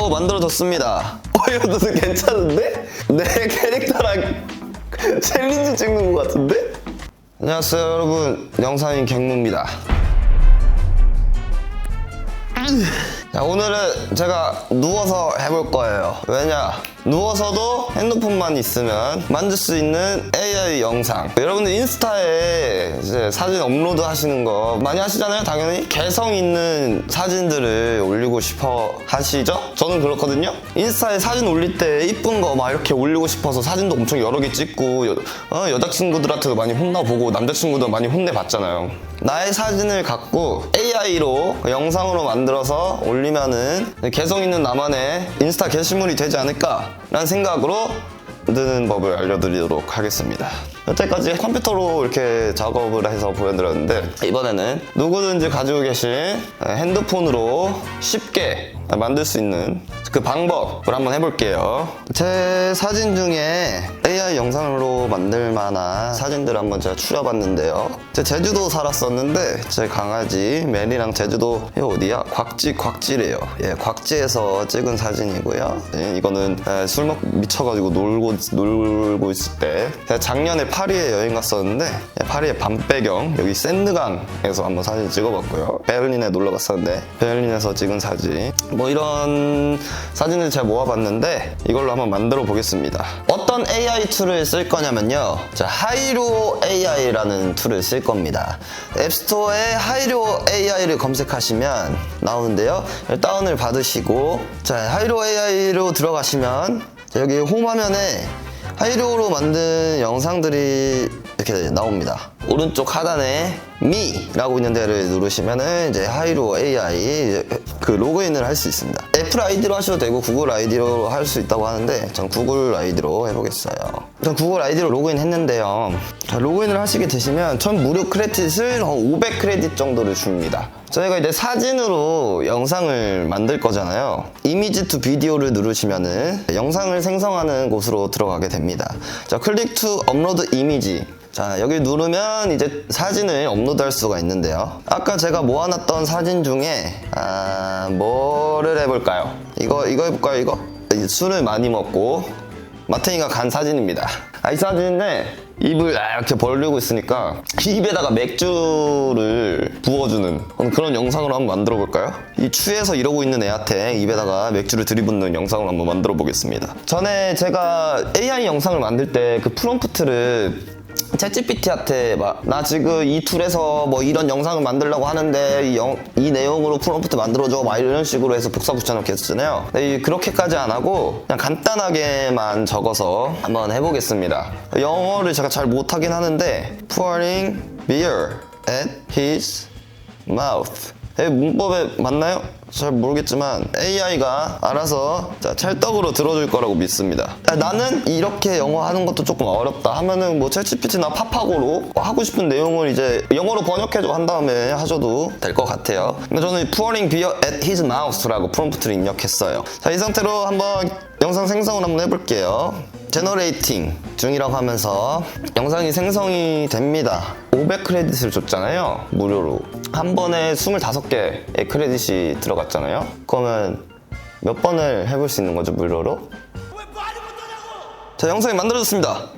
어 만들어졌습니다. 어 무슨 괜찮은데? 내 캐릭터랑 챌린지 찍는 것 같은데? 안녕하세요 여러분 영상인 갱무입니다. 자, 오늘은 제가 누워서 해볼 거예요. 왜냐? 누워서도 핸드폰만 있으면 만들 수 있는 AI 영상. 여러분들 인스타에 이제 사진 업로드 하시는 거 많이 하시잖아요, 당연히. 개성 있는 사진들을 올리고 싶어 하시죠? 저는 그렇거든요. 인스타에 사진 올릴 때 이쁜 거 막 이렇게 올리고 싶어서 사진도 엄청 여러 개 찍고 여, 어, 여자친구들한테도 많이 혼나보고 남자친구도 많이 혼내봤잖아요. 나의 사진을 갖고 AI로 영상으로 만들어서 올리면은 개성 있는 나만의 인스타 게시물이 되지 않을까라는 생각으로 만드는 법을 알려드리도록 하겠습니다. 여태까지 컴퓨터로 이렇게 작업을 해서 보여드렸는데 이번에는 누구든지 가지고 계신 핸드폰으로 쉽게 만들 수 있는 그 방법을 한번 해볼게요. 제 사진 중에 AI 영상으로 만들 만한 사진들을 한번 제가 추려봤는데요. 제 제주도 살았었는데 제 강아지 메리랑 제주도 이 어디야? 곽지 곽지래요. 예, 곽지에서 찍은 사진이고요. 예, 이거는 예, 술먹 미쳐가지고 놀고 놀고 있을 때 제가 작년에 파리에 여행 갔었는데 예, 파리의 밤 배경 여기 샌드강에서 한번 사진 찍어봤고요. 베를린에 놀러 갔었는데 베를린에서 찍은 사진 뭐 이런 사진을 제가 모아봤는데 이걸로 한번 만들어 보겠습니다. 어떤 AI 툴을 쓸 거냐면요. 자, 하이로 AI라는 툴을 쓸 겁니다. 앱스토어에 하이로 AI를 검색하시면 나오는데요. 다운을 받으시고 자, 하이로 AI로 들어가시면 자, 여기 홈 화면에 하이로로 만든 영상들이 이렇게 나옵니다. 오른쪽 하단에 미라고 있는 데를 누르시면은 이제 하이로 AI 이제 그 로그인을 할 수 있습니다. 애플 아이디로 하셔도 되고 구글 아이디로 할 수 있다고 하는데 전 구글 아이디로 해보겠어요. 전 구글 아이디로 로그인 했는데요. 자, 로그인을 하시게 되시면 전 무료 크레딧을 한500 크레딧 정도를 줍니다. 저희가 이제 사진으로 영상을 만들 거잖아요. 이미지 투 비디오를 누르시면은 영상을 생성하는 곳으로 들어가게 됩니다. 자, 클릭 투 업로드 이미지. 자, 여기 누르면 이제 사진을 업로드할 수가 있는데요. 아까 제가 모아놨던 사진 중에, 아, 뭐를 해볼까요? 이거, 이거 해볼까요, 이거? 술을 많이 먹고, 마탱이가 간 사진입니다. 아, 이 사진인데, 입을 이렇게 벌리고 있으니까, 입에다가 맥주를 부어주는 그런 영상으로 한번 만들어 볼까요? 이 추에서 이러고 있는 애한테 입에다가 맥주를 들이붓는 영상을 한번 만들어 보겠습니다. 전에 제가 AI 영상을 만들 때 그 프롬프트를 챗GPT한테 막 나 지금 이 툴에서 뭐 이런 영상을 만들려고 하는데 이, 영- 이 내용으로 프롬프트 만들어줘. 막 이런 식으로 해서 복사 붙여넣기 했잖아요. 근데 이- 그렇게까지 안 하고 그냥 간단하게만 적어서 한번 해보겠습니다. 영어를 제가 잘 못하긴 하는데 pouring beer at his mouth. 이 문법에 맞나요? 잘 모르겠지만 AI가 알아서 자, 찰떡으로 들어줄 거라고 믿습니다. 야, 나는 이렇게 영어 하는 것도 조금 어렵다 하면은 뭐 챗GPT나 팝하고로 하고 싶은 내용을 이제 영어로 번역해줘 한 다음에 하셔도 될 것 같아요. 근데 저는 pouring beer at his mouth라고 프롬프트를 입력했어요. 자, 이 상태로 한번 영상 생성을 한번 해볼게요. 제너레이팅 중이라고 하면서 영상이 생성이 됩니다. 500 크레딧을 줬잖아요. 무료로. 한 번에 25개의 크레딧이 들어갔잖아요. 그러면 몇 번을 해볼 수 있는 거죠, 무료로? 자, 영상이 만들어졌습니다.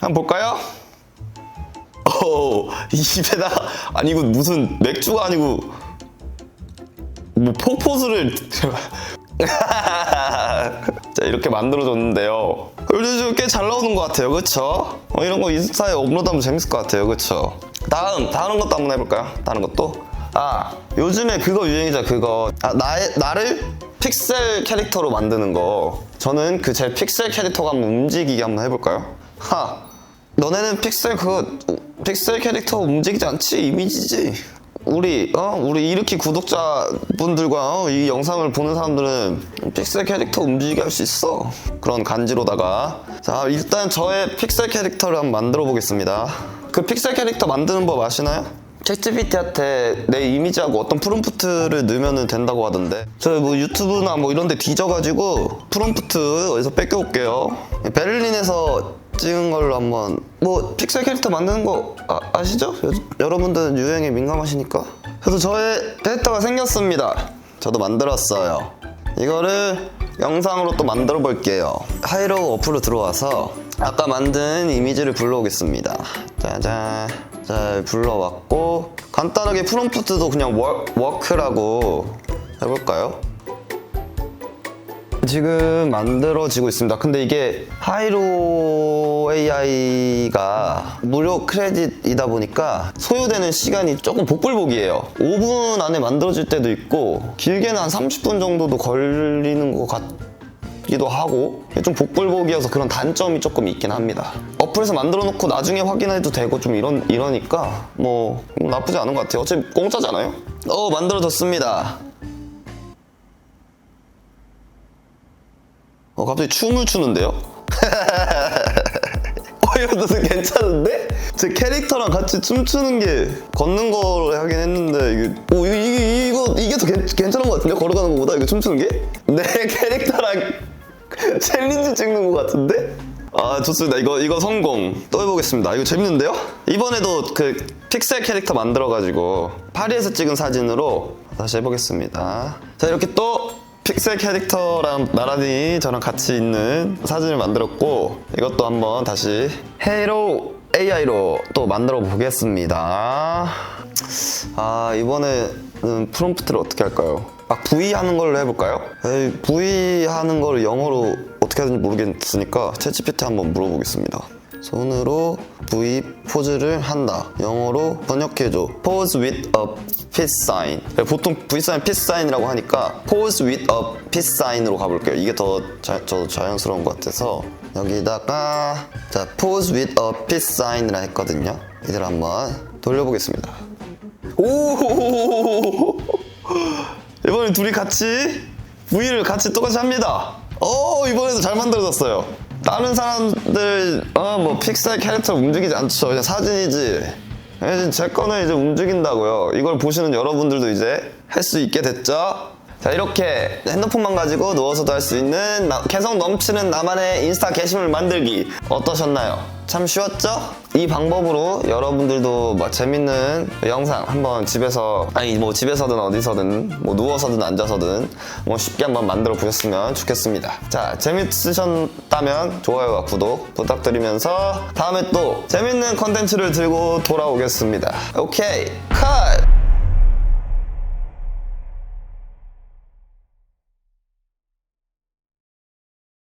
한번 볼까요? 오, 입에다 아니 이거 무슨 맥주가 아니고 뭐 폭포수를 자 이렇게 만들어줬는데요 요즘 꽤 잘 나오는 것 같아요 그쵸? 어, 이런 거 인스타에 업로드하면 재밌을 것 같아요 그쵸? 다음 다른 것도 한번 해볼까요? 다른 것도 아 요즘에 그거 유행이죠 그거 아, 나의, 나를 픽셀 캐릭터로 만드는 거 저는 그 제 픽셀 캐릭터가 한번 움직이게 한번 해볼까요? 하 너네는 픽셀 그거 픽셀 캐릭터 움직이지 않지 이미지지 우리 어? 우리 이렇게 구독자 분들과 어, 이 영상을 보는 사람들은 픽셀 캐릭터 움직이게 할 수 있어. 그런 간지로다가. 자 일단 저의 픽셀 캐릭터를 한번 만들어 보겠습니다. 그 픽셀 캐릭터 만드는 법 아시나요? 챗GPT한테 내 이미지하고 어떤 프롬프트를 넣으면 된다고 하던데. 저 뭐 유튜브나 뭐 이런 데 뒤져가지고 프롬프트 어디서 뺏겨올게요. 베를린에서 찍은 걸로 한번 뭐 픽셀 캐릭터 만드는 거 아, 시죠 여러분들은 유행에 민감하시니까 그래서 저의 캐릭터가 생겼습니다 저도 만들었어요 이거를 영상으로 또 만들어 볼게요. 하이로 어플로 들어와서 아까 만든 이미지를 불러오겠습니다. 짜잔. 자, 불러왔고 간단하게 프롬프트도 그냥 워, 워크라고 해볼까요? 지금 만들어지고 있습니다. 근데 이게 하이로 AI가 무료 크레딧이다 보니까 소요되는 시간이 조금 복불복이에요. 5분 안에 만들어질 때도 있고 길게는 한 30분 정도도 걸리는 것 같기도 하고 좀 복불복이어서 그런 단점이 조금 있긴 합니다. 어플에서 만들어 놓고 나중에 확인해도 되고 좀 이런 이러니까 뭐 나쁘지 않은 것 같아요. 어차피 공짜잖아요. 어 만들어졌습니다. 어, 갑자기 춤을 추는데요? 어, 되게 괜찮은데? 제 캐릭터랑 같이 춤추는 게 걷는 거로 하긴 했는데, 이게, 오, 이거, 이게, 이거, 이게 더 괜, 괜찮은 것 같은데? 걸어가는 것보다? 이거 춤추는 게? 내 캐릭터랑 챌린지 찍는 것 같은데? 아, 좋습니다. 이거, 이거 성공. 또 해보겠습니다. 이거 재밌는데요? 이번에도 그 픽셀 캐릭터 만들어가지고 파리에서 찍은 사진으로 다시 해보겠습니다. 자, 이렇게 또 픽셀 캐릭터랑 나란히 저랑 같이 있는 사진을 만들었고 이것도 한번 다시 헤이로 AI로 또 만들어 보겠습니다. 아 이번에는 프롬프트를 어떻게 할까요? 막 V 하는 걸로 해볼까요? 에이, V 하는 걸 영어로 어떻게 하는지 모르겠으니까 챗GPT 한번 물어보겠습니다. 손으로 V 포즈를 한다. 영어로 번역해줘. Pose with a peace sign. 보통 V 사인 peace sign이라고 하니까 Pose with a peace sign으로 가볼게요. 이게 더 자, 저 자연스러운 것 같아서 여기다가 자 Pose with a peace sign이라 했거든요. 이대로 한번 돌려보겠습니다. 오! 이번엔 둘이 같이 V를 같이 똑같이 합니다. 어 이번에도 잘 만들어졌어요. 다른 사람들 어 뭐 픽셀 캐릭터 움직이지 않죠. 그냥 사진이지. 제 거는 이제 움직인다고요. 이걸 보시는 여러분들도 이제 할 수 있게 됐죠. 자 이렇게 핸드폰만 가지고 누워서도 할 수 있는 나- 개성 넘치는 나만의 인스타 게시물 만들기 어떠셨나요? 참 쉬웠죠? 이 방법으로 여러분들도 뭐 재밌는 영상 한번 집에서 아니 뭐 집에서든 어디서든 뭐 누워서든 앉아서든 뭐 쉽게 한번 만들어 보셨으면 좋겠습니다. 자 재밌으셨다면 좋아요와 구독 부탁드리면서 다음에 또 재밌는 컨텐츠를 들고 돌아오겠습니다. 오케이 컷!